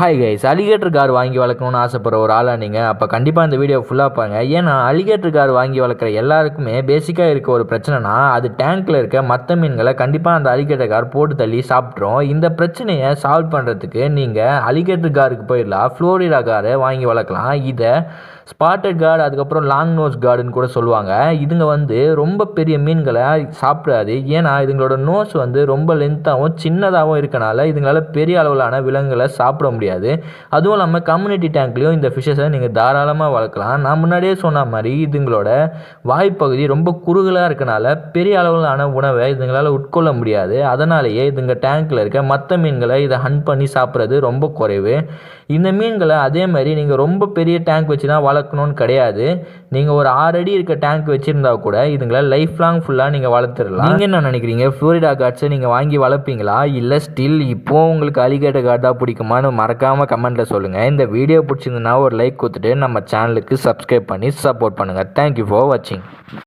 Hi guys alligator car வாங்கி வளர்க்கணும்னு ஆசைப்படுற ஒரு ஆளாக நீங்கள் அப்போ கண்டிப்பாக இந்த வீடியோ ஃபுல்லாக பாருங்க. ஏன்னா அலிகேட்டர் கார் வாங்கி வளர்க்குற எல்லாருக்குமே பேசிக்காக இருக்க ஒரு பிரச்சனைனா அது டேங்க்கில் இருக்க மற்ற மீன்களை கண்டிப்பாக அந்த அலிகேட்டர் கார் போட்டு தள்ளி சாப்பிட்ரும் இந்த பிரச்சனையை சால்வ் பண்ணுறதுக்கு நீங்கள் அலிகேட்டர் காருக்கு போயிடலாம். ஃப்ளோரிடா காரை வாங்கி வளர்க்கலாம். இதை ஸ்பாட்டட் கார்டு அதுக்கப்புறம் லாங் நோஸ் கார்டுன்னு கூட சொல்லுவாங்க. இதுங்க வந்து ரொம்ப பெரிய மீன்களை சாப்பிடாது. ஏன்னா இதுங்களோட நோஸ் வந்து ரொம்ப லென்த்தாகவும் சின்னதாகவும் இருக்கனால இதுங்களால் பெரிய அளவிலான விலங்குகளை சாப்பிட முடியாது. அதுவும் இல்லாமல் கம்யூனிட்டி டேங்க்லேயும் இந்த ஃபிஷ்ஷஸை நீங்கள் தாராளமாக வளர்க்கலாம். நான் முன்னாடியே சொன்ன மாதிரி இதுங்களோட வாய்ப்பகுதி ரொம்ப குறுகலாக இருக்கனால பெரிய அளவிலான உணவை இதுங்களால் உட்கொள்ள முடியாது. அதனாலேயே இதுங்க டேங்க்கில் இருக்க மற்ற மீன்களை இதை ஹன் பண்ணி சாப்பிட்றது ரொம்ப குறைவு. இந்த மீன்களை அதே மாதிரி நீங்கள் ரொம்ப பெரிய டேங்க் வச்சு தான் வளர்க்கணும்னு கிடையாது. நீங்கள் ஒரு ஆறு அடி இருக்க டேங்க் வச்சுருந்தா கூட இதுங்களை லைஃப் லாங் ஃபுல்லாக நீங்கள் வளர்த்துடலாம். நீங்கள் என்ன நினைக்கிறீங்க? ஃப்ளோரிடா கார்ட்ஸை நீங்கள் வாங்கி வளர்ப்பீங்களா? இல்லை ஸ்டில் இப்போ உங்களுக்கு அலிகேட்டர் கார்ட் தான் பிடிக்குமான்னு மறக்காமல் கமெண்ட்டில் சொல்லுங்கள் இந்த வீடியோ பிடிச்சிருந்ததுன்னா ஒரு லைக் கொடுத்துட்டு நம்ம சேனலுக்கு சப்ஸ்கிரைப் பண்ணி சப்போர்ட் பண்ணுங்கள் தேங்க்யூ ஃபார் வாட்சிங்